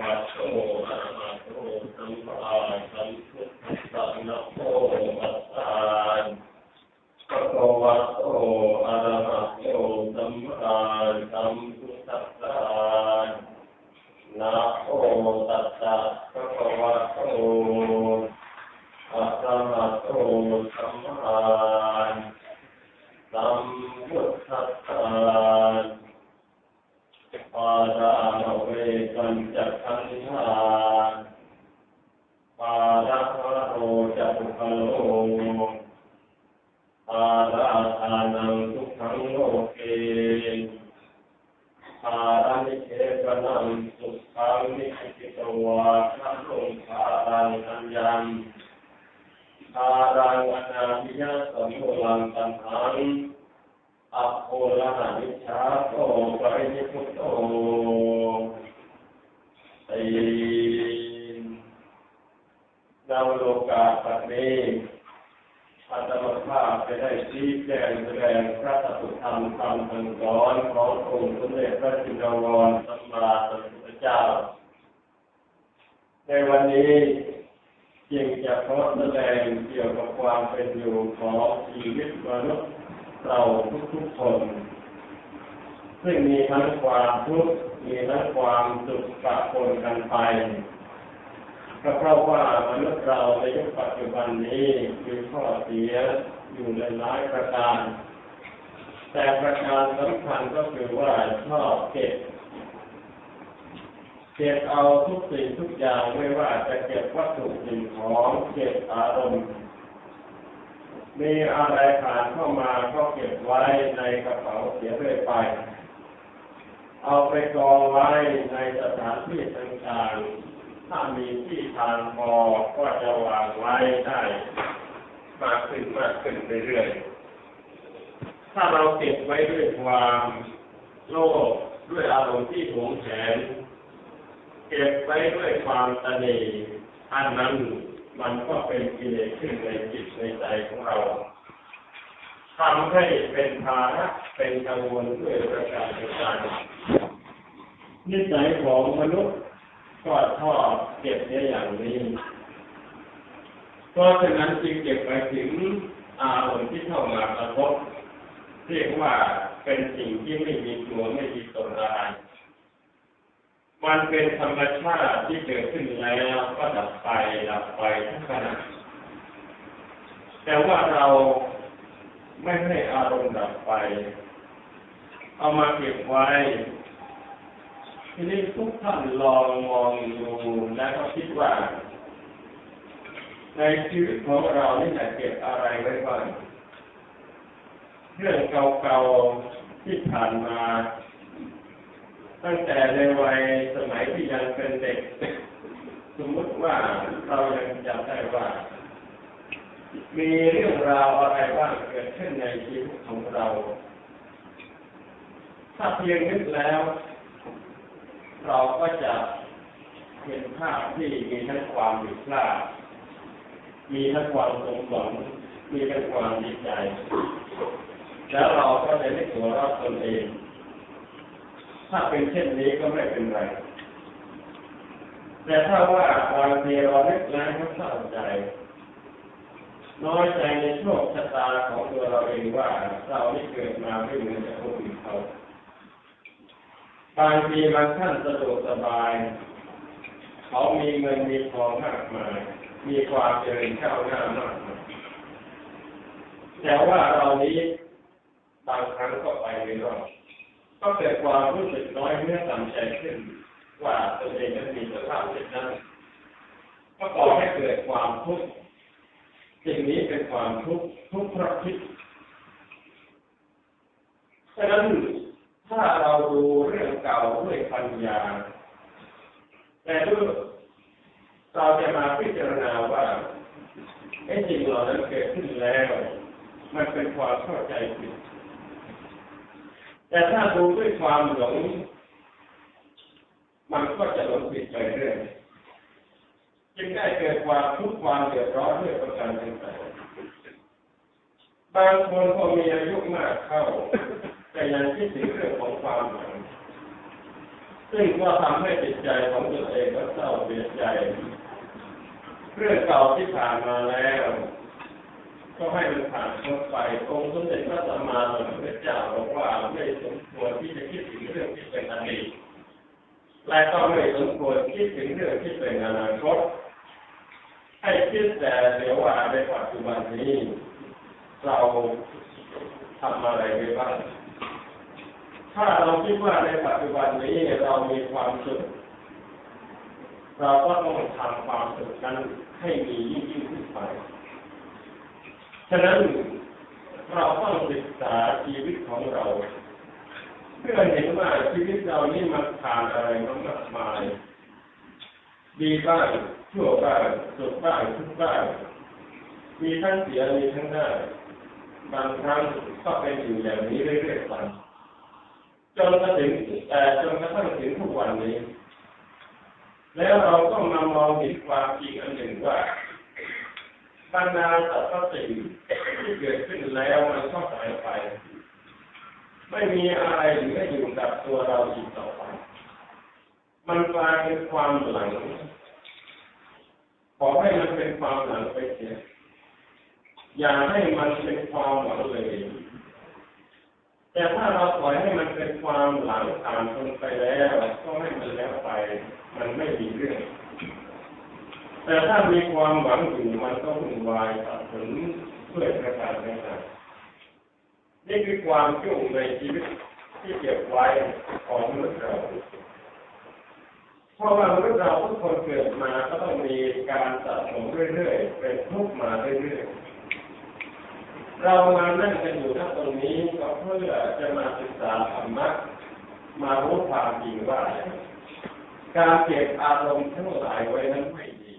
วะโตอะระหะโตสัมมาสัมพุทธัสสะนะโมตัสสะภะคะวะโตอะระหะโตสัมมาสัมพุทธัสสะนะโมตัสสะโตอะระหะโตสัมมาสัมพุทธัสสะปาราเวกันจักขันธาปาระโรจัตุคโลปาราทานังทุกขังโลเกปารานิเทปนังสุขังนิสิตวาทัลงปารังอัญญังปารังอนาพิยะสมุลังตันหังอัปโพละหานิชาโตปรินิพุตโตตีดาวโลกาปัตติอัตมภาพจะได้ชี้แจงแสดงพระสัจธรรมคำสั่งสอนขององค์สมเด็จพระจินดาวรสัมมาสัมพุทธเจ้า ในวันนี้จึงจะขอแสดงเกี่ยวกับความเป็นอยู่ของชีวิตมนุษย์เราทุกๆคน ซึ่งมีทั้งความทุกข์มีทั้งความสุขปะปนกันไป ก็เพราะว่ามนุษย์เราในยุคปัจจุบันนี้มีข้อเสียอยู่ในหลายประการ แต่ประการสำคัญก็คือว่าชอบเก็บเก็บเอาทุกสิ่งทุกอย่างไม่ว่าจะเก็บวัตถุสิ่งของเก็บอารมณ์มีอะไรผ่านเข้ามาก็เก็บไว้ในกระเป๋าเสียเรื่อยไป เอาไปกองไว้ในสถานที่ต่างๆ ถ้ามีที่ทางพอก็จะวางไว้ได้มากขึ้นมากขึ้นเรื่อยๆ ถ้าเราเก็บไว้ด้วยความโลภด้วยอารมณ์ที่หวงแหน เก็บไว้ด้วยความตนีอันนั้นมันก็เป็นกิเลสขึ้นในจิตในใจของเราทำให้เป็นภาระเป็นกังวลด้วยประการต่างๆนิสัยของมนุษย์ ก็ชอบเก็บในอย่างนี้เพราะฉะนั้นจึงเก็บไปถึงอารมณ์ที่เข้ามากระทบเรียกว่าเป็นสิ่งที่ไม่มีตัวไม่มีตนอะไรมันเป็นธรรมชาติที่เกิดขึ้นแล้วก็ดับไปดับไปทุกขณะแต่ว่าเราไม่ให้อารมณ์ดับไป เอามาเก็บไว้ ทีนี้ทุกท่านลองมองดูแล้วก็คิดว่า ในชีวิตของเรานี่จะเก็บอะไรไว้บ้างเรื่องเก่าๆที่ผ่านมา ตั้งแต่ในวัยสมัยที่ยังเป็นเด็ก สมมติว่าเรายังจำได้ว่า มีเรื่องราวอะไรบ้างเกิดขึ้นในชีวิตของเรา ถ้าเพียงนึกแล้ว เราก็จะเห็นภาพที่มีทั้งความผิดพลาดมีทั้งความสงสารมีทั้งความดีใจ แล้วเราก็จะได้ตัวเราตนเอง ถ้าเป็นเช่นนี้ก็ไม่เป็นไร แต่ถ้าว่าบางทีเราเล็กแล้วก็เศร้าใจ น้อยใจในโชคชะตาของตัวเราเองว่าเราที่เกิดมาไม่เหมือนกับคนอื่นเขา บางทีบางท่านสะดวกสบาย เขามีเงินมีทองมากมาย มีความเจริญก้าวหน้ามากมายแต่ว่าเรานี้บางครั้งก็ไปไม่รอดก็เกิดความรู้สึกน้อยเมื่อต่ำใจขึ้น ว่าตัวเองนั้นมีสภาพเช่นนั้นก็ก่อให้เกิดความทุกข์สิ่งนี้เป็นความทุกข์ทุกข์เพราะคิดฉะนั้น ถ้าเราดูเรื่องเก่าด้วยปัญญา แต่ด้วยเราจะมาพิจารณาว่าไอ้สิ่งเหล่านั้นเกิดขึ้นแล้ว มันเป็นความเข้าใจผิด แต่ถ้าดูด้วยความหลง มันก็จะหลงผิดไปเรื่อยจึงได้เกิดความทุกข์ความเดือดร้อนด้วยประการต่างๆบางคนพอมีอายุมากเข้า ยังคิดถึงเรื่องของความหวังซึ่งก็ทำให้จิตใจของตนเองก็เศร้าเสียใจ เรื่องเก่าที่ผ่านมาแล้ว ก็ให้มันผ่านพ้นไปองค์สมเด็จพระสัมมาสัมพุทธเจ้าบอกว่าไม่สมควรที่จะคิดถึงเรื่องที่เป็นอดีตและก็ไม่สมควรคิดถึงเรื่องที่เป็นอนาคตให้คิดแต่เดี๋ยวว่าในปัจจุบันนี้ เราทำอะไรไปบ้าง ถ้าเราคิดว่าในปัจจุบันนี้เรามีความสุขเราก็ต้องทำความสุขนั้นให้มียิ่งยิ่งขึ้นไป ฉะนั้นเราต้องศึกษาชีวิตของเรา เพื่อเห็นว่าชีวิตเรานี่มันผ่านอะไรมามากมาย ดีบ้างชั่วบ้างสุขบ้างทุกบ้างมีทั้งเสียมีทั้งได้ บางครั้งก็เป็นอยู่อย่างนี้เรื่อยๆไป จนกระถึงแต่จนกระทั่งถึงทุกวันนี้ แล้วเราก็มามองเห็นความจริงอันหนึ่งว่าบรรดาสรรพสิ่งที่เกิดขึ้นแล้วมันก็หายไป ไม่มีอะไรเหลืออยู่กับตัวเราอีกต่อไป มันกลายเป็นความหลัง ขอให้มันเป็นความหลังไปเสียอย่าให้มันเป็นความหวังเลย แต่ถ้าเราปล่อยให้มันเป็นความหลังผ่านพ้นไปแล้วก็ให้มันแล้วไป มันไม่มีเรื่อง แต่ถ้ามีความหวังอยู่มันก็วุ่นวายสับสนเพื่อประการต่างๆนี่คือความยุ่งในชีวิตที่เก็บไว้ของมนุษย์เราเพราะว่ามนุษย์เราทุกคนเกิดมาก็ต้องมีการสะสมเรื่อยๆเป็นทุกข์มาเรื่อยๆ เรามานั่งกันอยู่ณตรงนี้ก็เพื่อจะมาศึกษาธรรมะมารู้ความจริงว่า การเก็บอารมณ์ทั้งหลายไว้นั้นไม่ดี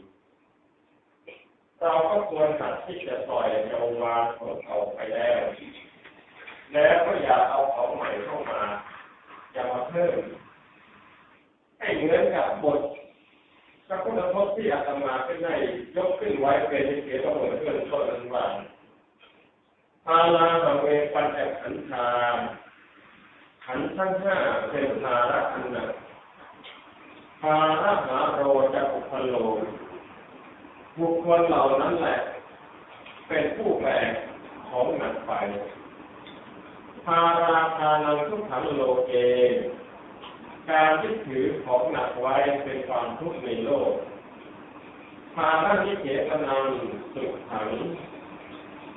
เราก็ควรหัดที่จะปล่อยเอาวางของเขาไปแล้ว แล้วก็อย่าเอาของใหม่เข้ามา อย่ามาเพิ่มให้เหมือนกับบทพระพุทธพจน์ที่อาตมาขึ้นได้ยกขึ้นไว้เป็นเสียงของเพื่อนต้นนั้นว่า พาลาสังเวปัญจขันธาขันธ์ทั้งห้าเป็นภาระอันหนักภาระหาโรจะอุปโลบุคคลเหล่านั้นแหละ เป็นผู้แบกของหนักไปภาราคานังทุกขังโลเก การยึดถือของหนักไว้เป็นความทุกข์ในโลกภาระนิเขตนังสุขขัง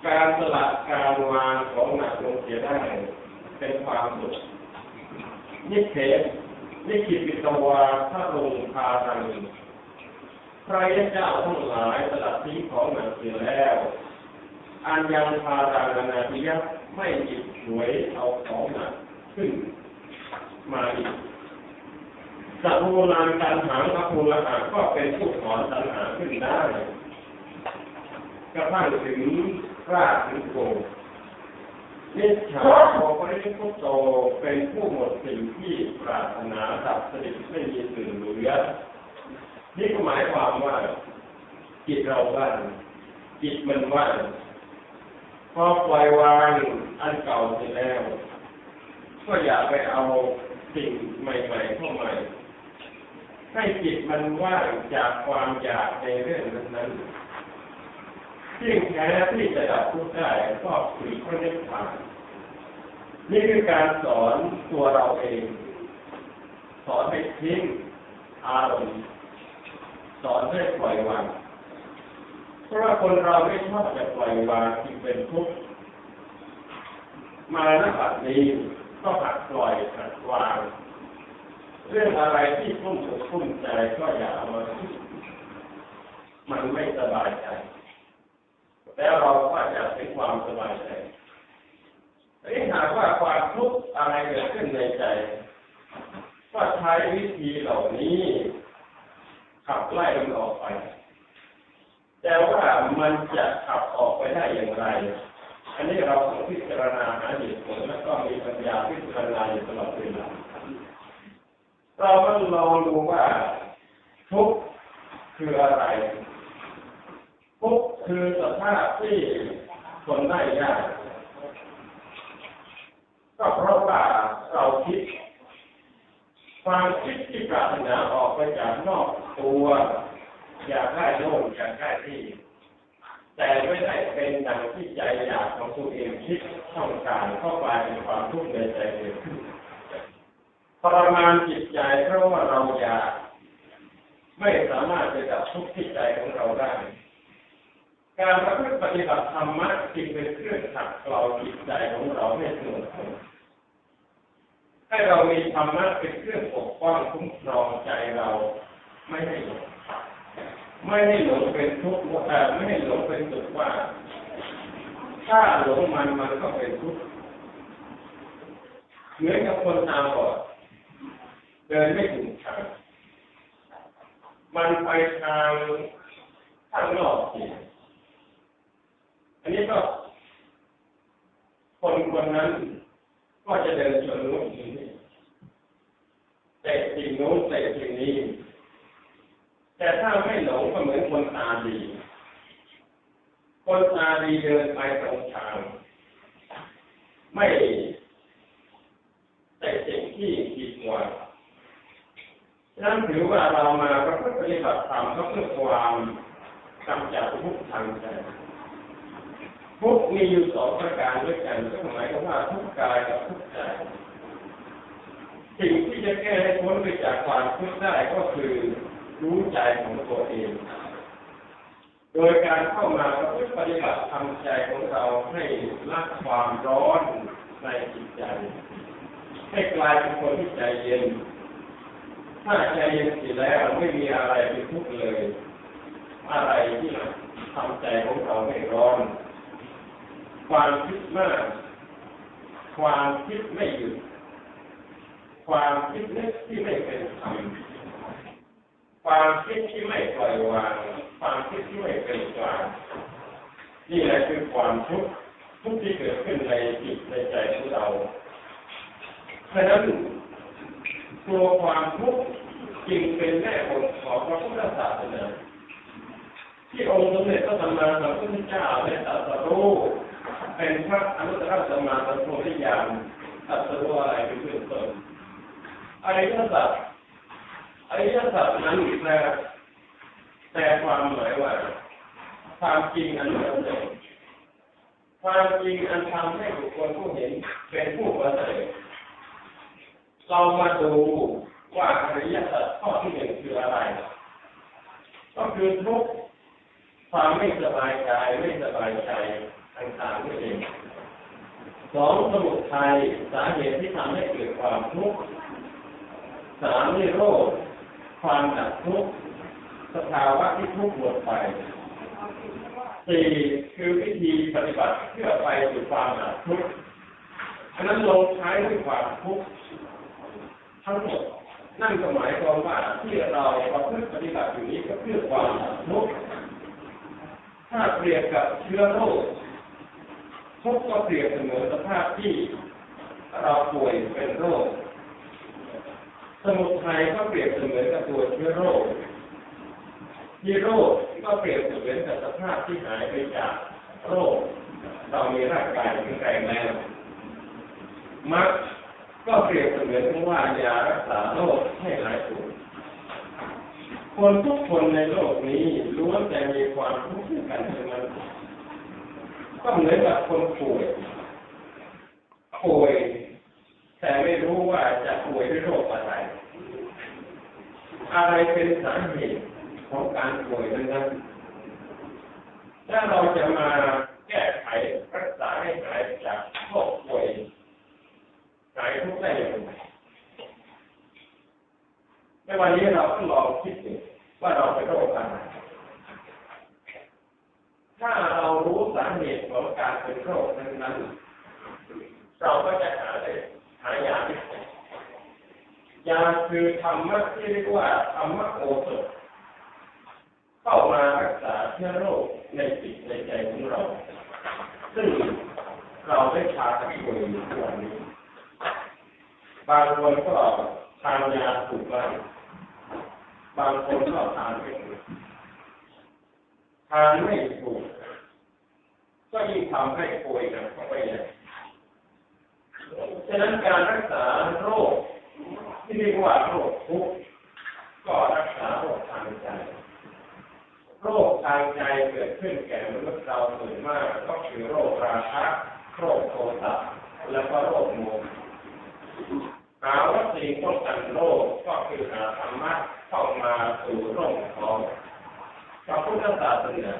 การสละการวางของหนักลงเสียได้เป็นความสุขนิเขตนิคิปิตวาพระลงพาทังพระยเจ้าทั้งหลายสลัดทิ้งของหนักเสียแล้ว อันยังพารานาทิยะไม่หยิบฉวยเอาของหนักขึ้นมาอีกสัพูลานการหางสัพพูลหาก็เป็นผู้ถอนตัณหาขึ้นได้กระทั่งถึง ราถึงโกนิชฉาโอปริพุโตเป็นผู้หมดสิ่งที่ปรารถนาดับสนิทไม่มีสื่อเหลือนี่ก็หมายความว่า จิตเราว่างจิตมันว่างพอปล่อยวางอันเก่าเสร็จแล้ว ก็อย่าไปเอาสิ่งใหม่ๆเข้ามาให้จิตมันว่างจากความอยากในเรื่องนั้นๆ ที่แท้ที่จะดับทุกข์ได้ก็คือพระนิพพานนี่คือการสอนตัวเราเอง สอนให้ทิ้งอารมณ์สอนให้ปล่อยวางเพราะว่าคนเราไม่ชอบจะปล่อยวางที่เป็นทุกข์มาณบัดนี้ก็หัดปล่อยหัดวาง เรื่องอะไรที่พุ่มอกพุ่มใจก็อย่าเอามาคิดมันไม่สบายใจ แล้วเราก็จะเป็นความสบายใจนี่หากว่าความทุกข์อะไรเกิดขึ้นในใจ ก็ใช้วิธีเหล่านี้ ขับไล่มันออกไป แต่ว่ามันจะขับออกไปได้อย่างไร อันนี้เราต้องพิจารณาหาเหตุผลแล้วก็มีปัญญาพิจารณาอยู่ตลอดเวลาเราก็ลองดูว่าทุกข์คืออะไร คือสภาพที่ทนได้ยากก็เพราะว่าเราคิด ความคิดที่ปรารถนาออกไปจากนอกตัว อยากได้โน่นอยากได้ที่ แต่ไม่ได้เป็นดังที่ใจอยากของตัวเองคิดต้องการเข้ากลายเป็นความทุกข์ในใจเกิดขึ้นทรมานจิตใจเพราะว่าเราอยาก ไม่สามารถจะดับทุกข์ที่ใจของเราได้ การประพฤติปฏิบัติธรรมะจึงเป็นเครื่องขัดเกลาจิตใจของเราให้สงบให้เรามีธรรมะเป็นเครื่องปกป้องคุ้มครองใจเราไม่ให้หลงไม่ให้หลงเป็นทุกข์ว่าไม่ให้หลงเป็นสุขว่า ถ้าหลงมันมันก็เป็นทุกข์เหมือนกับคนตาบอดเดินไม่ถึงทางมันไปทางข้างนอกสิ อันนี้ก็ คนคนนั้น ก็จะเดินชนนู้นทีนี้แต่สิ่งโน้นแต่สิ่งนี้ แต่ถ้าไม่หลงก็เหมือนคนตาดี คนตาดีเดินไปตรงทาง ไม่แต่สิ่งที่ผิดหวังนั่นถือว่าเรามาประพฤติปฏิบัติธรรมก็เพื่อความกำจัดทุกข์ทางใจ ทุกมีอยู่สองประการด้วยกันก็หมายความว่าทุกกายกับทุกใจสิ่งที่จะแก้ให้พ้นไปจากความทุกข์ได้ก็คือรู้ใจของตัวเอง โดยการเข้ามาประพฤติปฏิบัติทำใจของเราให้ละความร้อนในจิตใจ ให้กลายเป็นคนที่ใจเย็น ถ้าใจเย็นเสร็จแล้วไม่มีอะไรเป็นทุกข์เลย อะไรที่ทำใจของเราให้ร้อน ความคิดมาก ความคิดไม่หยุด ความคิดนึกที่ไม่เป็นธรรมความคิดที่ไม่ปล่อยวาง ความคิดที่ไม่เป็นกลางนี่แหละคือความทุกข์ทุกที่เกิดขึ้นในจิตในใจของเราเพราะนั้นตัวความทุกข์จึงเป็นแม่บทของพระพุทธศาสนาที่องค์สมเด็จพระสัมมาสัมพุทธเจ้าได้ตรัสรู้ เป็นพระอนุตตรสัมมาสัมพุทธญาณตรัสรู้อะไรเป็นเบื้องต้นอริยสัจอริยสัจนั้นแปลแต่ความหมายว่าความจริงอันเหนือเดิมความจริงอันทำให้บุคคลผู้เห็นเป็นผู้ประเสริฐเรามาดูว่าอริยสัจข้อที่หนึ่งคืออะไร ก็คือทุกความไม่สบายกายไม่สบายใจ ต่างๆนี่เองสองสมุทัยสาเหตุที่ทำให้เกิดความทุกข์สามนิโรธความดับทุกข์สภาวะที่ทุกข์หมดไปสี่คือวิธีปฏิบัติเพื่อไปสู่ความดับทุกข์อันนั้นลงท้ายด้วยความทุกข์ทั้งหมดนั่นก็หมายความว่าที่เราประพฤติปฏิบัติอยู่นี้ก็เพื่อความดับทุกข์ถ้าเปรียบกับเชื้อโรค ทุกข์ก็เปรียบเสมือนสภาพที่เราป่วยเป็นโรค สมุทัยก็เปรียบเสมือนกับตัวเชื้อโรคที่โรคก็เปรียบเสมือนกับสภาพที่หายไปจากโรค เรามีร่างกายแข็งแรงแล้วมักก็เปรียบเสมือนว่ายารักษาโรคให้หายป่วยคนทุกคนในโลกนี้ล้วนแต่มีความทุกข์กันทั้งนั้น ก็เหมือนกับคนป่วยป่วย แต่ไม่รู้ว่าจะป่วยด้วยโรคอะไร อะไรเป็นสาเหตุของการป่วยนั้นถ้าเราจะมาแก้ไขรักษาให้หายจากโรคป่วยหายทุกได้อย่างไรในวันนี้เราต้องลองคิดดูว่าเราเป็นโรคอะไร ถ้าเรารู้สาเหตุของการเป็นโรคนั้นนั้นเราก็จะหาได้หายาที่ยาคือธรรมะที่เรียกว่าธรรมะโอสถเข้ามารักษาเชื้อโรคในจิตในใจของเรา ซึ่งเราได้ชากันอยู่ทุกวันนี้ บางคนก็ทานยาถูกบ้างบางคนก็ทานไม่ถูก ทานไม่ถูก ก็ยิ่งทำให้ป่วยหนักเข้าไปใหญ่ฉะนั้นการรักษาโรค ที่เรียกว่าโรคทุกข์ก็รักษาโรคทางใจ โรคทางใจเกิดขึ้นแก่มนุษย์เราส่วนมากก็คือโรคราคะโรคโทสะและก็โรคโมหะหาวัคซีนป้องกันโรคก็คือหาธรรมะเข้ามาสู่โรคของ พระพุทธศาสนา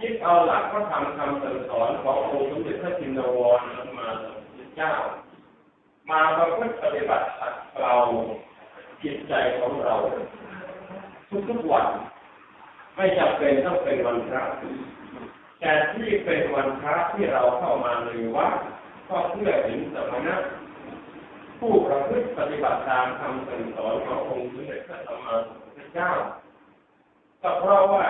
ยึดเอาหลักพระธรรมคำสั่งสอนขององค์สมเด็จพระจินวรมาสมเจเจ้า มาประพฤติปฏิบัติขัดเกลาจิตใจของเรา ทุกๆวัน ไม่จำเป็นต้องเป็นวันพระแต่ที่เป็นวันพระที่เราเข้ามาในวัดก็เพื่อเห็นสมณะผู้ประพฤติปฏิบัติตามคำสั่งสอนขององค์สมเด็จพระสัมมาสัมพุทธเจ้า ก็เพราะว่า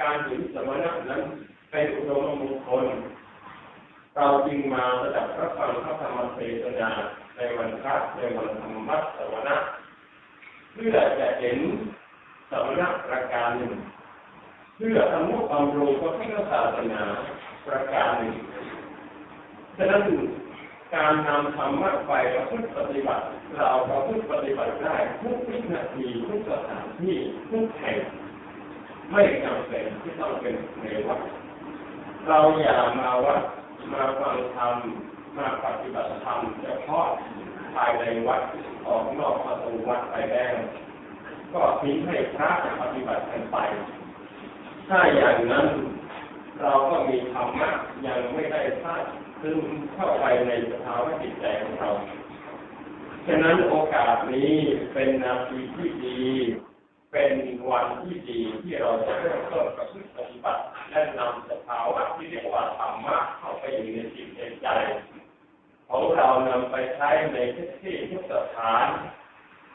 การเห็นสมณะนั้นเป็นอุดมมงคล เราจึงมาระดับพระฟังพระธรรมเทศนาในวันพระในวันธรรมวัดสวนะเพื่อจะเห็นสมณะประการหนึ่ง เพื่อทำนุบำรุงพระพุทธศาสนาประการหนึ่งฉะนั้นการนำธรรมะไปประพฤติปฏิบัติ เราประพฤติปฏิบัติได้ทุกวินาทีทุกสถานที่ทุกแห่ง ไม่จำเป็นที่ต้องเป็นในวัดเราอย่ามาวัดมาฟังธรรมมาปฏิบัติธรรมเฉพาะภายในวัดออกนอกประตูวัดไปแล้วก็ทิ้งให้พระปฏิบัติกันไป ถ้าอย่างนั้นเราก็มีธรรมะยังไม่ได้สร้างซึมเข้าไปในสภาวะจิตใจของเรา ฉะนั้นโอกาสนี้เป็นนาทีที่ดี เป็นวันที่ดีที่เราจะเริ่มต้นกับปฏิบัติและนำสภาวะที่เรียกว่าธรรมะเข้าไปอยู่ในจิตในใจ ของเรานำไปใช้ในทุกที่ทุกสถาน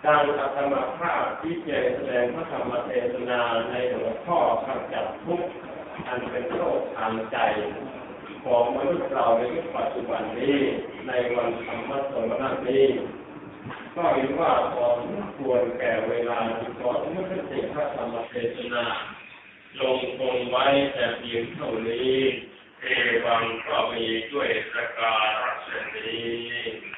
ดังอัตมาภาพที่เจแสดงพระธรรมเทศนาในหัวข้อกำจัดทุกข์อันเป็นโรคทางใจของมนุษย์เราในยุคปัจจุบันนี้ในวันธรรมสวนานี้ ก็เห็นว่าพอสมควรแก่เวลาที่ขอสมุติพระธรรมเทศนาลงคงไว้แต่เพียงเท่านี้เอวังก็มีด้วยประการศนี้